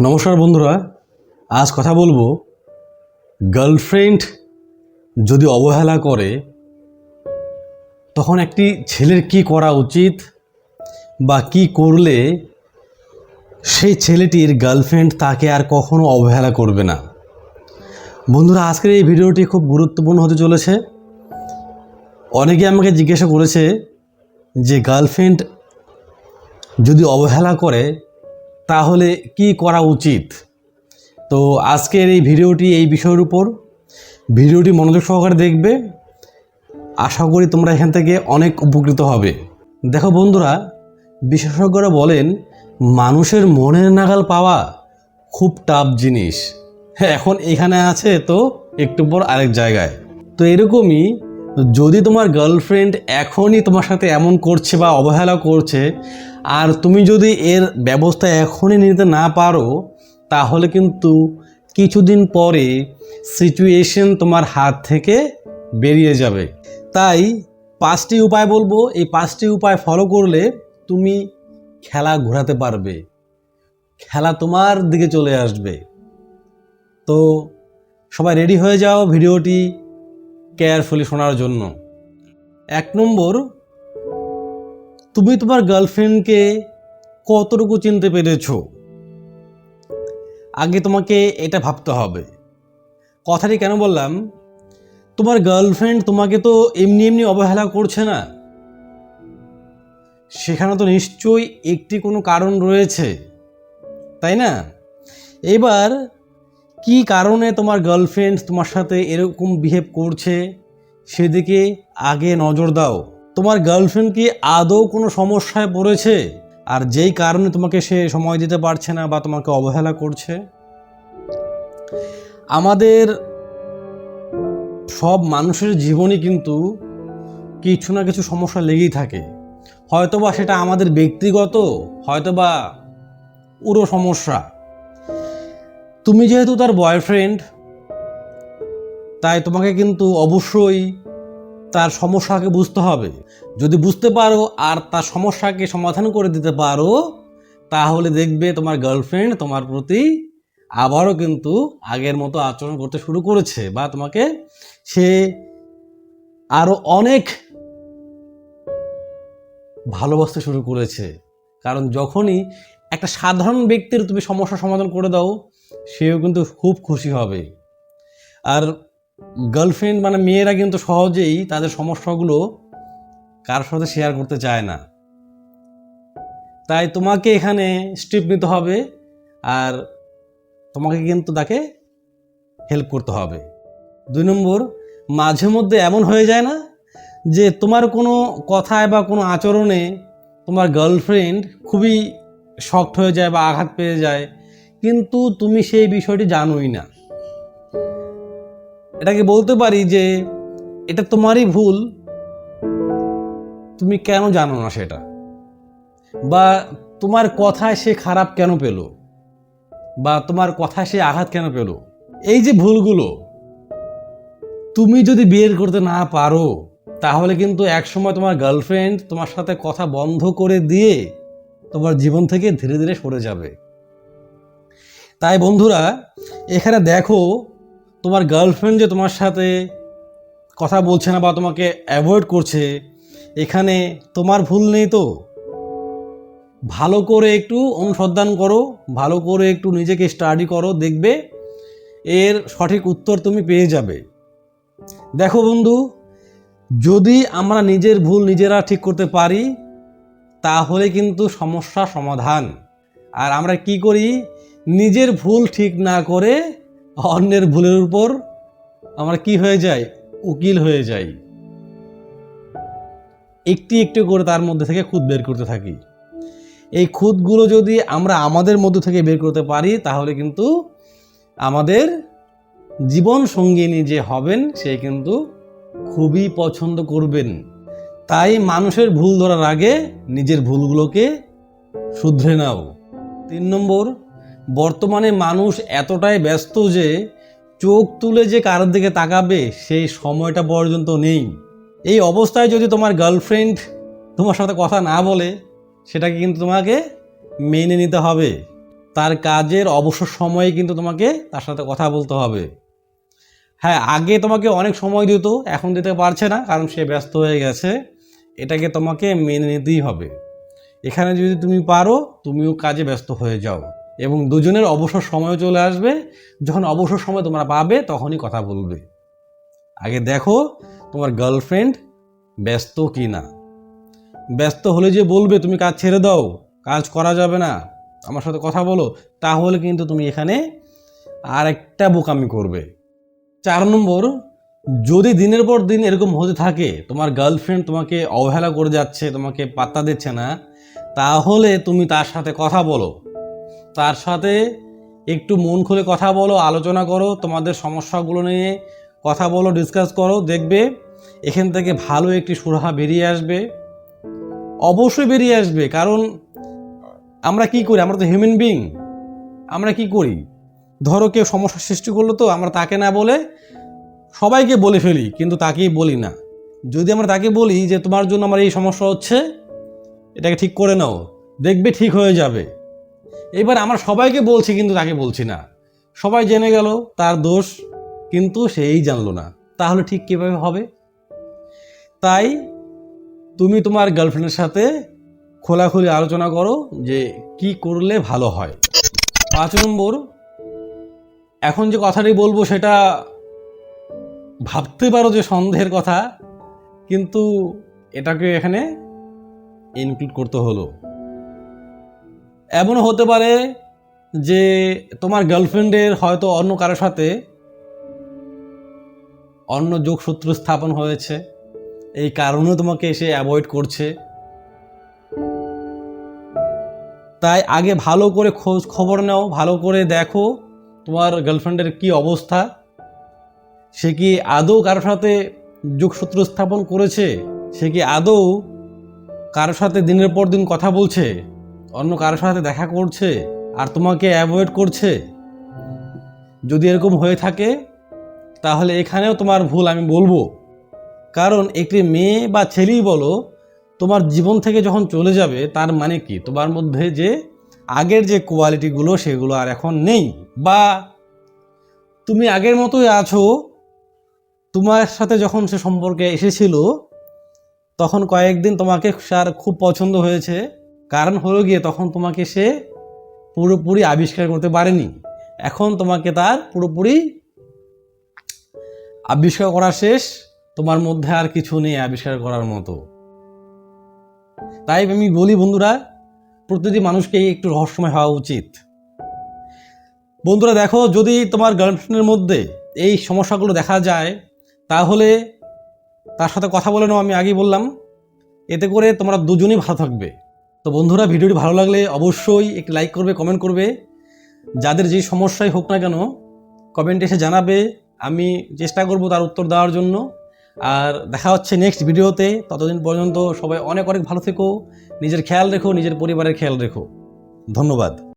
নমস্কার বন্ধুরা, আজ কথা বলব গার্লফ্রেন্ড যদি অবহেলা করে, তখন একটি ছেলের কি করা উচিত বা কি করলে সেই ছেলেটির গার্লফ্রেন্ড তাকে আর কখনো অবহেলা করবে না? বন্ধুরা, আজকের এই ভিডিওটি খুব গুরুত্বপূর্ণ হতে চলেছে। অনেকে আমাকে জিজ্ঞাসা করেছে যে গার্লফ্রেন্ড যদি অবহেলা করে তাহলে কি করা উচিত? তো আজকের এই ভিডিওটি এই বিষয়ের উপর। ভিডিওটি মনোযোগ সহকারে দেখবে। আশা করি তোমরা এখান থেকে অনেক উপকৃত হবে। দেখো বন্ধুরা, বিশেষজ্ঞরা বলেন, মানুষের মনের নাগাল পাওয়া খুব টাফ জিনিস। হ্যাঁ এখন এখানে আছে তো একটু পর আরেক জায়গায়। তো এরকমই যদি তোমার গার্লফ্রেন্ড এখনই তোমার সাথে এমন করছে বা অবহেলা করছে আর তুমি যদি এর ব্যবস্থা এখনই নিতে না পারো, তাহলে কিন্তু কিছুদিন পরে সিচুয়েশন তোমার হাত থেকে বেরিয়ে যাবে। তাই পাঁচটি উপায় বলব। এই পাঁচটি উপায় ফলো করলে তুমি খেলা ঘোরাতে পারবে। খেলা তোমার দিকে চলে আসবে। তো সবাই রেডি হয়ে যাও ভিডিওটি কেয়ারফুলি শোনার জন্য। এক নম্বর তুমি তোমার গার্লফ্রেন্ডকে কতটুকু চিনতে পেরেছ? আগে তোমাকে এটা ভাবতে হবে। কথাটি কেন বললাম? তোমার গার্লফ্রেন্ড তোমাকে তো এমনি এমনি অবহেলা করছে না। সেখানে তো নিশ্চয়ই একটি কোনো কারণ রয়েছে, তাই না? এবার, কি কারণে তোমার গার্লফ্রেন্ড তোমার সাথে এরকম বিহেভ করছে, সেদিকে আগে নজর দাও। তোমার গার্লফ্রেন্ড কি আদৌ কোনো সমস্যায় পড়েছে? আর যেই কারণে তোমাকে সে সময় দিতে পারছে না বা তোমাকে অবহেলা করছে? আমাদের সব মানুষের জীবনই কিন্তু কিছু না কিছু সমস্যা লেগেই থাকে। হয়তোবা সেটা আমাদের ব্যক্তিগত, হয়তোবা পুরো সমস্যা। তুমি যেহেতু তার বয়ফ্রেন্ড তাই তোমাকে কিন্তু অবশ্যই তার সমস্যাকে বুঝতে হবে। যদি বুঝতে পারো আর তার সমস্যাকে সমাধান করে দিতে পারো, তাহলে দেখবে তোমার গার্লফ্রেন্ড তোমার প্রতি আবারও কিন্তু আগের মতো আচরণ করতে শুরু করেছে বা তোমাকে সে আরও অনেক ভালোবাসতে শুরু করেছে। কারণ যখনই একটা সাধারণ ব্যক্তির তুমি সমস্যা সমাধান করে দাও, সেও কিন্তু খুব খুশি হবে। আর গার্লফ্রেন্ড মানে মেয়েরা কিন্তু সহজেই তাদের সমস্যাগুলো কারোর সাথে শেয়ার করতে চায় না। তাই তোমাকে এখানে স্টেপ নিতে হবে আর তোমাকে কিন্তু তাকে হেল্প করতে হবে। দুই নম্বর, মাঝে মধ্যে এমন হয়ে যায় না যে তোমার কোনো কথায় বা কোনো আচরণে তোমার গার্লফ্রেন্ড খুবই শক্ট হয়ে যায় বা আঘাত পেয়ে যায়, কিন্তু তুমি সেই বিষয়টি জানোই না। এটাকে বলতে পারি যে এটা তোমারই ভুল। তুমি কেন জানো না সেটা? বা তোমার কথায় সে খারাপ কেন পেল? বা তোমার কথায় সে আঘাত কেন পেল? এই যে ভুলগুলো, তুমি যদি বের করতে না পারো, তাহলে কিন্তু একসময় তোমার গার্লফ্রেন্ড তোমার সাথে কথা বন্ধ করে দিয়ে তোমার জীবন থেকে ধীরে ধীরে সরে যাবে। তাই বন্ধুরা, এখানে দেখো তোমার গার্লফ্রেন্ড যে তোমার সাথে কথা বলছে না বা তোমাকে অ্যাভয়েড করছে, এখানে তোমার ভুল নেই তো? ভালো করে একটু অনুসন্ধান করো, ভালো করে একটু নিজেকে স্টাডি করো, দেখবে এর সঠিক উত্তর তুমি পেয়ে যাবে। দেখো বন্ধু, যদি আমরা নিজের ভুল নিজেরা ঠিক করতে পারি, তাহলে কিন্তু সমস্যা সমাধান। আর আমরা কি করি? নিজের ভুল ঠিক না করে অন্যের ভুলের উপর আমরা কি হয়ে যাই উকিল হয়ে যাই। একটি একটু করে তার মধ্যে থেকে খুদ বের করতে থাকি। এই খুদগুলো যদি আমরা আমাদের মধ্য থেকে বের করতে পারি, তাহলে কিন্তু আমাদের জীবন সঙ্গিনী যে হবেন, সে কিন্তু খুবই পছন্দ করবেন। তাই মানুষের ভুল ধরার আগে নিজের ভুলগুলোকে শুধরে নাও। তিন নম্বর বর্তমানে মানুষ এতটাই ব্যস্ত যে চোখ তুলে যে কারোর দিকে তাকাবে, সেই সময়টা পর্যন্ত নেই। এই অবস্থায় যদি তোমার গার্লফ্রেন্ড তোমার সাথে কথা না বলে, সেটাকে কিন্তু তোমাকে মেনে নিতে হবে। তার কাজের অবসর সময়ে কিন্তু তোমাকে তার সাথে কথা বলতে হবে। হ্যাঁ আগে তোমাকে অনেক সময় দিত, এখন দিতে পারছে না, কারণ সে ব্যস্ত হয়ে গেছে। এটাকে তোমাকে মেনে নিতেই হবে। এখানে যদি তুমি পারো, তুমিও কাজে ব্যস্ত হয়ে যাও। এবং দুজনের অবসর সময় চলে আসবে। যখন অবসর সময় তোমরা পাবে, তখনই কথা বলবে। আগে দেখো তোমার গার্লফ্রেন্ড ব্যস্ত কি না ব্যস্ত হলে যে বলবে, তুমি কাজ ছেড়ে দাও, কাজ করা যাবে না, আমার সাথে কথা বলো, তাহলে কিন্তু তুমি এখানে আর একটা বোকামি করবে। চার নম্বর, যদি দিনের পর দিন এরকম হতে থাকে, তোমার গার্লফ্রেন্ড তোমাকে অবহেলা করে যাচ্ছে, তোমাকে পাত্তা দিচ্ছে না, তাহলে তুমি তার সাথে কথা বলো। তার সাথে একটু মন খুলে কথা বলো, আলোচনা করো, তোমাদের সমস্যাগুলো নিয়ে কথা বলো ডিসকাস করো, দেখবে এখান থেকে ভালো একটি সুরাহা বেরিয়ে আসবে। অবশ্যই বেরিয়ে আসবে, কারণ আমরা কি করি? আমরা তো হিউম্যান বিং আমরা কি করি? ধরো কেউ সমস্যার সৃষ্টি করল তো, আমরা তাকে না বলে সবাইকে বলে ফেলি, কিন্তু তাকেই বলি না। যদি আমরা তাকে বলি যে, তোমার জন্য আমার এই সমস্যা হচ্ছে, এটাকে ঠিক করে নাও। দেখবে ঠিক হয়ে যাবে। এবার আমরা সবাইকে বলছি, কিন্তু তাকে বলছি না। সবাই জেনে গেল, তার দোষ কিন্তু সেই জানলো না। তাহলে ঠিক কীভাবে হবে? তাই তুমি তোমার গার্লফ্রেন্ডের সাথে খোলাখুলি আলোচনা করো যে কি করলে ভালো হয়। পাঁচ নম্বর, এখন যে কথাটি বলব সেটা ভাবতে পারো যে সন্দেহের কথা, কিন্তু এটাকে এখানে ইনক্লুড করতে হলো। এমনও হতে পারে যে তোমার গার্লফ্রেন্ডের হয়তো অন্য কারোর সাথে অন্য যোগসূত্র স্থাপন হয়েছে। এই কারণে তোমাকে এসে অ্যাভয়েড করছে। তাই আগে ভালো করে খোঁজ খবর নাও, ভালো করে দেখো তোমার গার্লফ্রেন্ডের কি অবস্থা। সে কি আদৌ কারোর সাথে যোগসূত্র স্থাপন করেছে? সে কি আদৌ কারোর সাথে দিনের পর দিন কথা বলছে? অন্য কারোর সাথে দেখা করছে আর তোমাকে অ্যাভয়েড করছে? যদি এরকম হয়ে থাকে, তাহলে এখানেও তোমার ভুল আমি বলব। কারণ একটি মেয়ে বা ছেলেই বলো, তোমার জীবন থেকে যখন চলে যাবে, তার মানে কি? তোমার মধ্যে যে আগের যে কোয়ালিটিগুলো সেগুলো আর এখন নেই। বা তুমি আগের মতোই আছো, তোমার সাথে যখন সে সম্পর্কে এসেছিল, তখন কয়েকদিন তোমাকে তার খুব পছন্দ হয়েছে। কারণ হলো গিয়ে তখন তোমাকে সে পুরোপুরি আবিষ্কার করতে পারেনি। এখন তোমাকে তার পুরোপুরি আবিষ্কার করা শেষ, তোমার মধ্যে আর কিছু নেই আবিষ্কার করার মতো। তাই আমি বলি বন্ধুরা, প্রতিটি মানুষকে একটু রহস্যময় হওয়া উচিত। বন্ধুরা দেখো, যদি তোমার গার্লফ্রেন্ডের মধ্যে এই সমস্যাগুলো দেখা যায়, তাহলে তার সাথে কথা বলে নাও, আমি আগেই বললাম। এতে করে তোমরা দুজনেই ভালো থাকবে। তো বন্ধুরা, ভিডিওটি ভালো লাগলে অবশ্যই একটি লাইক করবে কমেন্ট করবে। যাদের যে সমস্যাই হোক না কেন কমেন্ট এসে জানাবে। আমি চেষ্টা করব তার উত্তর দেওয়ার জন্য। আর দেখা হচ্ছে নেক্সট ভিডিওতে। ততদিন পর্যন্ত সবাই অনেক অনেক ভালো থেকো। নিজের খেয়াল রেখো, নিজের পরিবারের খেয়াল রেখো। ধন্যবাদ।